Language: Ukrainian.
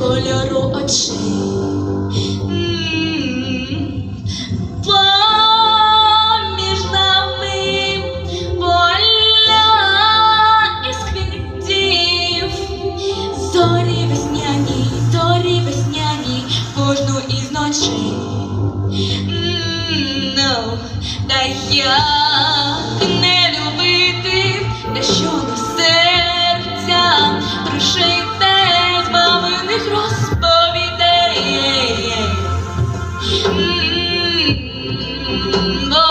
кольору очей. М. Поміж нами поля із зорі весняні, зорі весняні, кожну із ночей. М -м -м. Не любити, те, що нас. No.